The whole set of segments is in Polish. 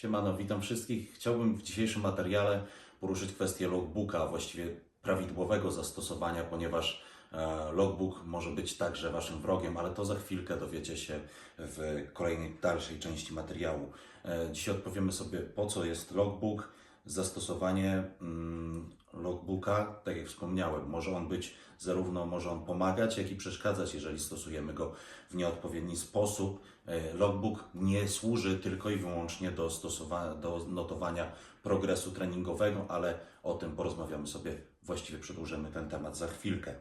Siemano, witam wszystkich. Chciałbym w dzisiejszym materiale poruszyć kwestię logbooka, właściwie prawidłowego zastosowania, ponieważ e, logbook może być także Waszym wrogiem, ale to za chwilkę dowiecie się w kolejnej, dalszej części materiału. E, Dzisiaj odpowiemy sobie, po co jest logbook, zastosowanie mm, logbooka, tak jak wspomniałem, może on być zarówno, może on pomagać, jak i przeszkadzać, jeżeli stosujemy go w nieodpowiedni sposób. E, Logbook nie służy tylko i wyłącznie do, do notowania progresu treningowego, ale o tym porozmawiamy sobie, właściwie przedłużymy ten temat za chwilkę.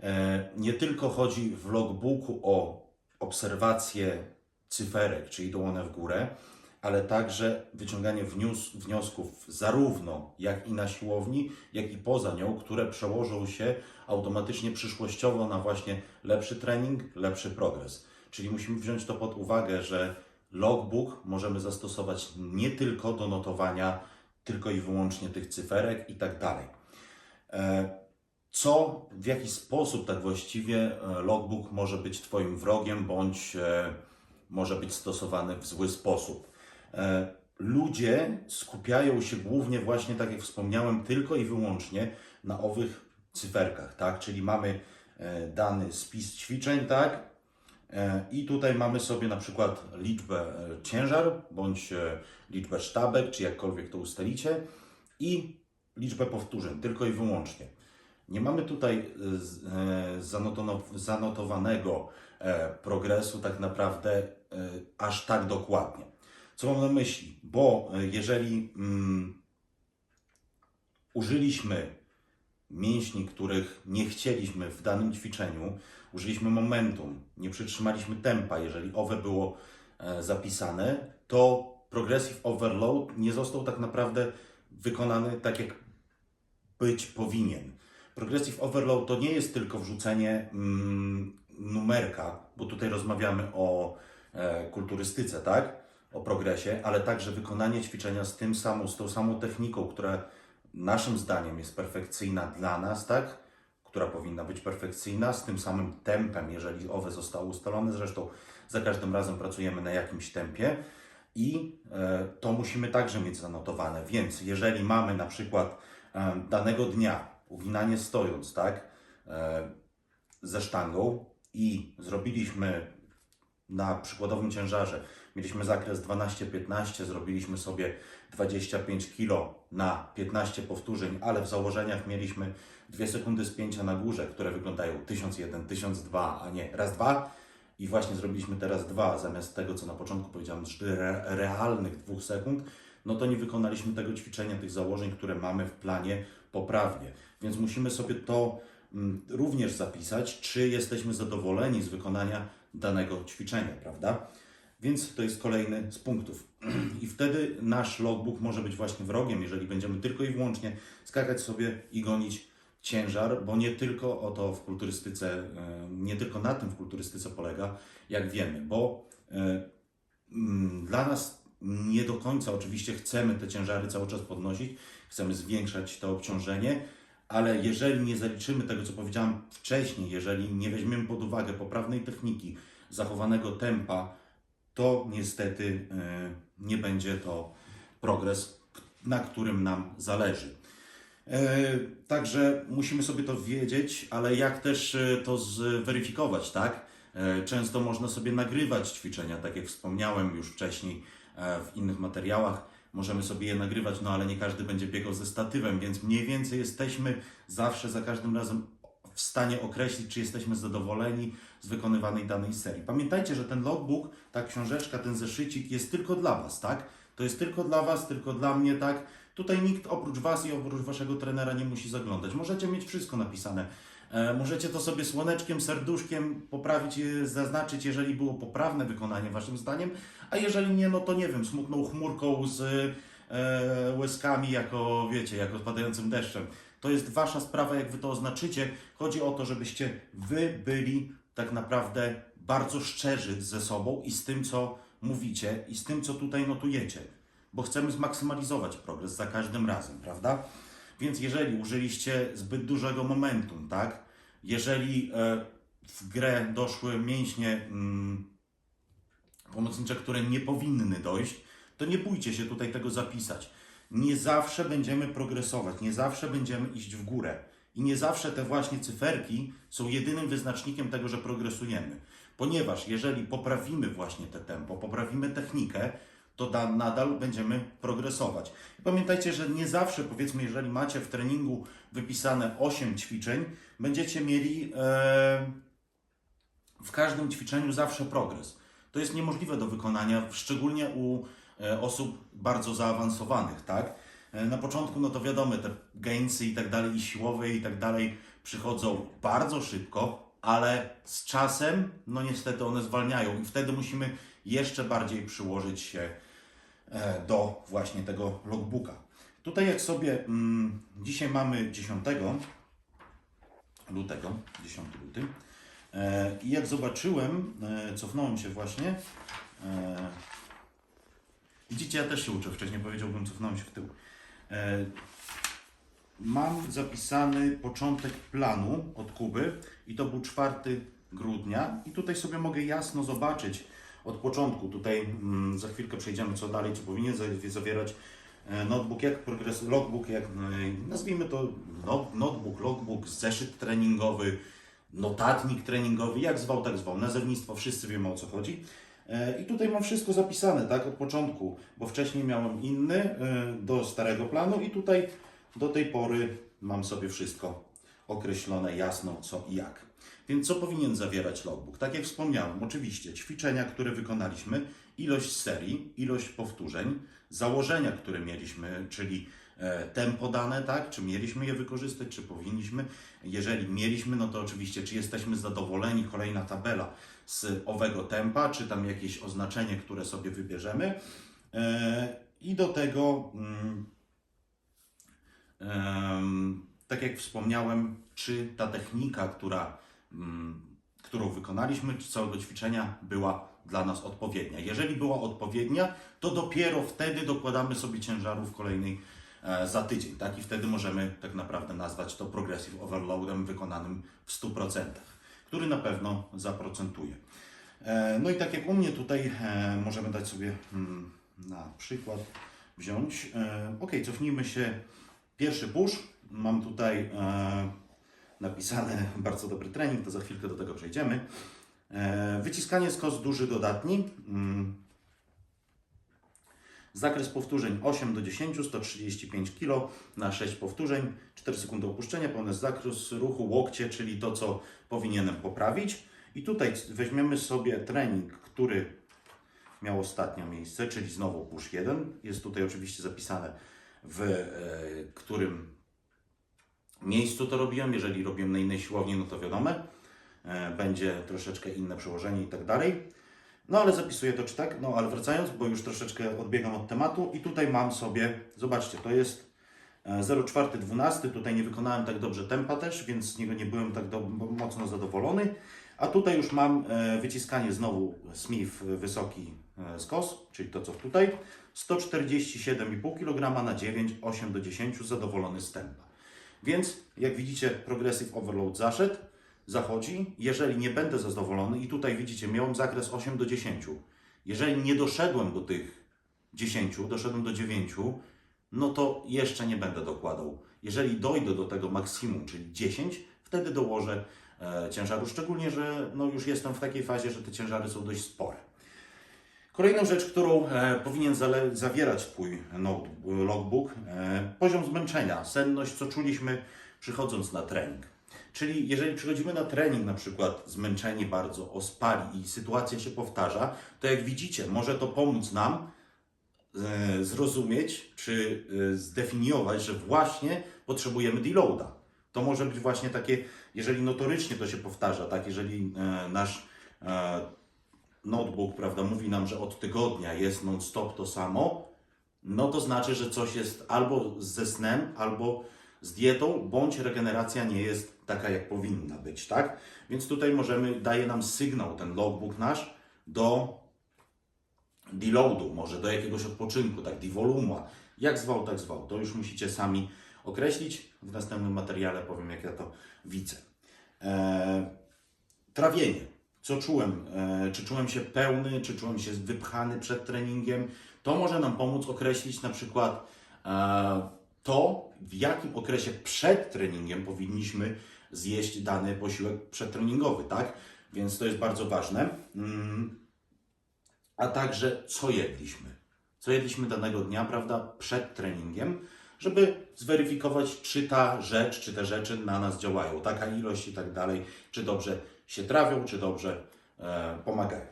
E, Nie tylko chodzi w logbooku o obserwację cyferek, czy idą one w górę, ale także wyciąganie wnios- wniosków zarówno jak i na siłowni, jak i poza nią, które przełożą się automatycznie przyszłościowo na właśnie lepszy trening, lepszy progres. Czyli musimy wziąć to pod uwagę, że logbook możemy zastosować nie tylko do notowania tylko i wyłącznie tych cyferek i tak dalej. E, Co, w jaki sposób tak właściwie e, logbook może być Twoim wrogiem, bądź e, może być stosowany w zły sposób? E, Ludzie skupiają się głównie właśnie, tak jak wspomniałem, tylko i wyłącznie na owych cyferkach, tak? Czyli mamy e, dany spis ćwiczeń, tak? E, I tutaj mamy sobie na przykład liczbę ciężar, bądź liczbę sztabek, czy jakkolwiek to ustalicie, i liczbę powtórzeń, tylko i wyłącznie. Nie mamy tutaj zanotowanego progresu tak naprawdę aż tak dokładnie. Co mam na myśli? Bo e, jeżeli mm, użyliśmy mięśni, których nie chcieliśmy w danym ćwiczeniu, użyliśmy momentum, nie przytrzymaliśmy tempa, jeżeli owe było e, zapisane, to progressive overload nie został tak naprawdę wykonany tak, jak być powinien. Progressive overload to nie jest tylko wrzucenie mm, numerka, bo tutaj rozmawiamy o e, kulturystyce, tak? O progresie, ale także wykonanie ćwiczenia z tym samą, z tą samą techniką, która naszym zdaniem jest perfekcyjna dla nas, tak? Która powinna być perfekcyjna, z tym samym tempem, jeżeli owe zostało ustalone. Zresztą za każdym razem pracujemy na jakimś tempie i e, to musimy także mieć zanotowane. Więc jeżeli mamy na przykład e, danego dnia uginanie stojąc, tak? E, ze sztangą i zrobiliśmy na przykładowym ciężarze mieliśmy zakres 12-15, zrobiliśmy sobie 25 kg na 15 powtórzeń, ale w założeniach mieliśmy 2 sekundy spięcia na górze, które wyglądają 1001, 1002, a nie raz, dwa. I właśnie zrobiliśmy teraz dwa, zamiast tego, co na początku powiedziałem, re, realnych dwóch sekund, no to nie wykonaliśmy tego ćwiczenia, tych założeń, które mamy w planie poprawnie. Więc musimy sobie to mm, również zapisać, czy jesteśmy zadowoleni z wykonania danego ćwiczenia, prawda? Więc to jest kolejny z punktów. I wtedy nasz logbook może być właśnie wrogiem, jeżeli będziemy tylko i wyłącznie skakać sobie i gonić ciężar, bo nie tylko o to w kulturystyce, e, nie tylko na tym w kulturystyce polega, jak wiemy, bo e, mm, dla nas nie do końca oczywiście chcemy te ciężary cały czas podnosić, chcemy zwiększać to obciążenie, ale jeżeli nie zaliczymy tego, co powiedziałem wcześniej, jeżeli nie weźmiemy pod uwagę poprawnej techniki, zachowanego tempa, to niestety e, nie będzie to progres, na którym nam zależy. E, Także musimy sobie to wiedzieć, ale jak też e, to zweryfikować, tak? Często można sobie nagrywać ćwiczenia, tak jak wspomniałem już wcześniej w innych materiałach. Możemy sobie je nagrywać, no ale nie każdy będzie biegał ze statywem, więc mniej więcej jesteśmy zawsze za każdym razem w stanie określić, czy jesteśmy zadowoleni z wykonywanej danej serii. Pamiętajcie, że ten logbook, ta książeczka, ten zeszycik jest tylko dla Was, tak? To jest tylko dla Was, tylko dla mnie, tak? Tutaj nikt oprócz Was i oprócz Waszego trenera nie musi zaglądać. Możecie mieć wszystko napisane. E, możecie to sobie słoneczkiem, serduszkiem poprawić, zaznaczyć, jeżeli było poprawne wykonanie Waszym zdaniem, a jeżeli nie, no to nie wiem, smutną chmurką z e, łezkami, jako wiecie, jako spadającym deszczem. To jest Wasza sprawa, jak Wy to oznaczycie. Chodzi o to, żebyście Wy byli tak naprawdę bardzo szczerzy ze sobą i z tym, co mówicie i z tym, co tutaj notujecie, bo chcemy zmaksymalizować progres za każdym razem, prawda? Więc jeżeli użyliście zbyt dużego momentum, tak? Jeżeli e, w grę doszły mięśnie mm, pomocnicze, które nie powinny dojść, to nie bójcie się tutaj tego zapisać. Nie zawsze będziemy progresować, nie zawsze będziemy iść w górę. I nie zawsze te właśnie cyferki są jedynym wyznacznikiem tego, że progresujemy. Ponieważ jeżeli poprawimy właśnie te tempo, poprawimy technikę, to da, nadal będziemy progresować. I Pamiętajcie, że nie zawsze, powiedzmy, jeżeli macie w treningu wypisane 8 ćwiczeń, będziecie mieli e, w każdym ćwiczeniu zawsze progres. To jest niemożliwe do wykonania, szczególnie u osób bardzo zaawansowanych, tak? E, Na początku, no to wiadomo, te gainsy i tak dalej, i siłowe i tak dalej przychodzą bardzo szybko, ale z czasem, no niestety one zwalniają i wtedy musimy jeszcze bardziej przyłożyć się e, do właśnie tego logbooka. Tutaj jak sobie, mm, dzisiaj mamy 10 lutego, 10 luty, e, i jak zobaczyłem, e, cofnąłem się właśnie, e, widzicie, ja też się uczę, wcześniej powiedziałbym, cofnąłem się w tył. E, Mam zapisany początek planu od Kuby i to był 4 grudnia i tutaj sobie mogę jasno zobaczyć od początku, tutaj mm, za chwilkę przejdziemy co dalej, co powinien zawi- zawierać e, notebook, jak progres, logbook, jak e, nazwijmy to no, notebook, logbook, zeszyt treningowy, notatnik treningowy, jak zwał, tak zwał, nazewnictwo, wszyscy wiemy o co chodzi. E, I tutaj mam wszystko zapisane, tak, od początku, bo wcześniej miałem inny e, do starego planu i tutaj do tej pory mam sobie wszystko określone jasno co i jak. Więc co powinien zawierać logbook? Tak jak wspomniałem, oczywiście ćwiczenia, które wykonaliśmy, ilość serii, ilość powtórzeń, założenia, które mieliśmy, czyli tempo dane, tak? Czy mieliśmy je wykorzystać, czy powinniśmy? Jeżeli mieliśmy, no to oczywiście, czy jesteśmy zadowoleni, kolejna tabela z owego tempa, czy tam jakieś oznaczenie, które sobie wybierzemy. E, I do tego mm, Em, tak jak wspomniałem, czy ta technika, która, mm, którą wykonaliśmy, czy całego ćwiczenia była dla nas odpowiednia. Jeżeli była odpowiednia, to dopiero wtedy dokładamy sobie ciężarów kolejnej e, za tydzień, tak? I wtedy możemy tak naprawdę nazwać to progressive overloadem wykonanym w 100%, który na pewno zaprocentuje. E, No i tak jak u mnie tutaj e, możemy dać sobie mm, na przykład wziąć. E, Ok, cofnijmy się Pierwszy push, mam tutaj e, napisane bardzo dobry trening, to za chwilkę do tego przejdziemy. E, wyciskanie z kos duży dodatni. Zakres powtórzeń 8 do 10, 135 kg na 6 powtórzeń, 4 sekundy opuszczenia, pełny zakres ruchu łokcie, czyli to, co powinienem poprawić. I tutaj weźmiemy sobie trening, który miał ostatnio miejsce, czyli znowu push 1. Jest tutaj oczywiście zapisane w e, którym miejscu to robiłem. Jeżeli robiłem na innej siłowni, no to wiadomo, e, będzie troszeczkę inne przełożenie i tak dalej. No ale zapisuję to czy tak, no ale wracając, bo już troszeczkę odbiegam od tematu i tutaj mam sobie, zobaczcie, to jest e, 04.12, tutaj nie wykonałem tak dobrze tempa też, więc z niego nie byłem tak do, mocno zadowolony. A tutaj już mam e, wyciskanie znowu Smith wysoki e, skos, czyli to co tutaj. 147,5 kg na 9, 8 do 10, zadowolony z tempa. Więc jak widzicie, Progressive Overload zaszedł, zachodzi. Jeżeli nie będę zadowolony, i tutaj widzicie, miałem zakres 8 do 10. Jeżeli nie doszedłem do tych 10, doszedłem do 9, no to jeszcze nie będę dokładał. Jeżeli dojdę do tego maksimum, czyli 10, wtedy dołożę e, ciężaru, szczególnie, że no już jestem w takiej fazie, że te ciężary są dość spore. Kolejną rzecz, którą e, powinien zawierać Twój logbook, e, poziom zmęczenia, senność, co czuliśmy przychodząc na trening. Czyli jeżeli przychodzimy na trening, na przykład zmęczeni bardzo, ospali i sytuacja się powtarza, to jak widzicie, może to pomóc nam e, zrozumieć czy e, zdefiniować, że właśnie potrzebujemy deloada. To może być właśnie takie, jeżeli notorycznie to się powtarza, tak, jeżeli e, nasz notebook, prawda, mówi nam, że od tygodnia jest non-stop to samo, no to znaczy, że coś jest albo ze snem, albo z dietą, bądź regeneracja nie jest taka, jak powinna być, tak? Więc tutaj możemy, daje nam sygnał ten logbook nasz do deloadu, może do jakiegoś odpoczynku, tak, devoluma, jak zwał, tak zwał. To już musicie sami określić. W następnym materiale powiem, jak ja to widzę. Eee, trawienie. co czułem, e, czy czułem się pełny, czy czułem się wypchany przed treningiem. To może nam pomóc określić na przykład e, to, w jakim okresie przed treningiem powinniśmy zjeść dany posiłek przedtreningowy, tak? Więc to jest bardzo ważne. Mm, A także co jedliśmy. Co jedliśmy danego dnia, prawda, przed treningiem, żeby zweryfikować, czy ta rzecz, czy te rzeczy na nas działają, taka ilość i tak dalej, czy dobrze się trawią, czy dobrze e, pomagają.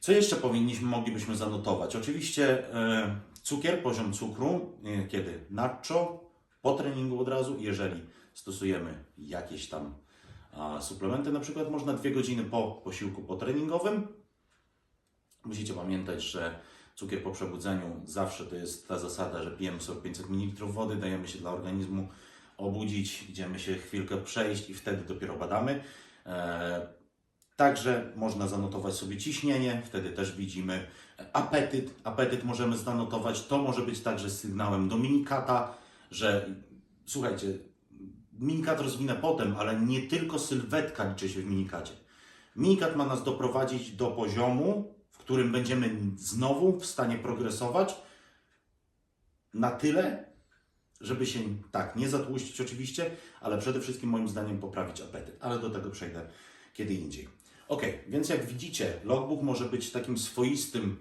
Co jeszcze powinniśmy, moglibyśmy zanotować? Oczywiście e, cukier, poziom cukru, e, kiedy nacho, po treningu od razu, jeżeli stosujemy jakieś tam suplementy, na przykład można dwie godziny po posiłku potreningowym. Musicie pamiętać, że cukier po przebudzeniu zawsze to jest ta zasada, że pijemy sobie 500 ml wody, dajemy się dla organizmu obudzić, idziemy się chwilkę przejść i wtedy dopiero badamy. E, Także można zanotować sobie ciśnienie, wtedy też widzimy apetyt. Apetyt możemy zanotować. To może być także sygnałem do minikata, że słuchajcie, minikat rozwinę potem, ale nie tylko sylwetka liczy się w minikacie. Minikat ma nas doprowadzić do poziomu, w którym będziemy znowu w stanie progresować na tyle, żeby się tak nie zatłuścić oczywiście, ale przede wszystkim moim zdaniem poprawić apetyt. Ale do tego przejdę kiedy indziej. Ok, więc jak widzicie, logbook może być takim swoistym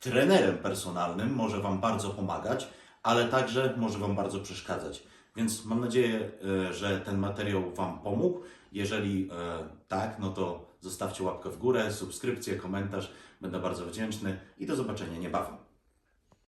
trenerem personalnym, może Wam bardzo pomagać, ale także może Wam bardzo przeszkadzać. Więc mam nadzieję, e, że ten materiał Wam pomógł. Jeżeli e, tak, no to zostawcie łapkę w górę, subskrypcję, komentarz. Będę bardzo wdzięczny i do zobaczenia niebawem.